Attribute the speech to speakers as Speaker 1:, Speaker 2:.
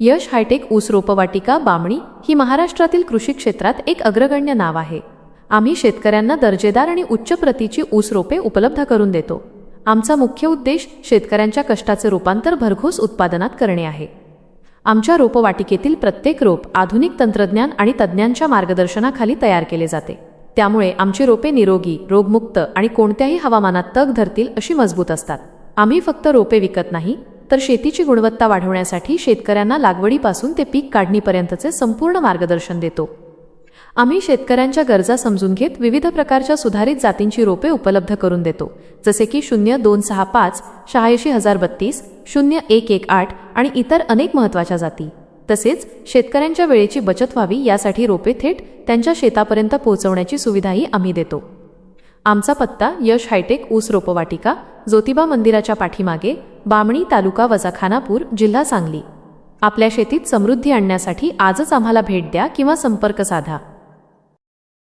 Speaker 1: यश hi tech ऊस रोपवाटिका बामणी ही महाराष्ट्रातील कृषी क्षेत्रात एक अग्रगण्य नाव आहे. आम्ही शेतकऱ्यांना दर्जेदार आणि उच्च प्रतीची ऊस रोपे उपलब्ध करून देतो. आमचा मुख्य उद्देश शेतकऱ्यांच्या कष्टाचे रूपांतर भरघोस उत्पादनात करणे आहे. आमच्या रोपवाटिकेतील प्रत्येक रोप आधुनिक तंत्रज्ञान आणि तज्ज्ञांच्या मार्गदर्शनाखाली तयार केले जाते. त्यामुळे आमची रोपे निरोगी रोगमुक्त आणि कोणत्याही हवामानात तग धरतील अशी मजबूत असतात. आम्ही फक्त रोपे विकत नाही तर शेतीची गुणवत्ता वाढवण्यासाठी शेतकऱ्यांना लागवडीपासून ते पीक काढणीपर्यंतचे संपूर्ण मार्गदर्शन देतो. आम्ही शेतकऱ्यांच्या गरजा समजून घेत विविध प्रकारच्या सुधारित जातींची रोपे उपलब्ध करून देतो. जसे की शून्य दोन सहा पाच शहाऐंशी हजार बत्तीस शून्य एक एक आठ आणि इतर अनेक महत्त्वाच्या जाती. तसेच शेतकऱ्यांच्या वेळेची बचत व्हावी यासाठी रोपे थेट त्यांच्या शेतापर्यंत पोहोचवण्याची सुविधाही आम्ही देतो. आमचा पत्ता यश हायटेक ऊस रोपवाटिका ज्योतिबा मंदिराच्या पाठीमागे बामणी तालुका वजा खानापूर जिल्हा सांगली. आपल्या शेतीत समृद्धी आणण्यासाठी आजच आम्हाला भेट द्या किंवा संपर्क साधा.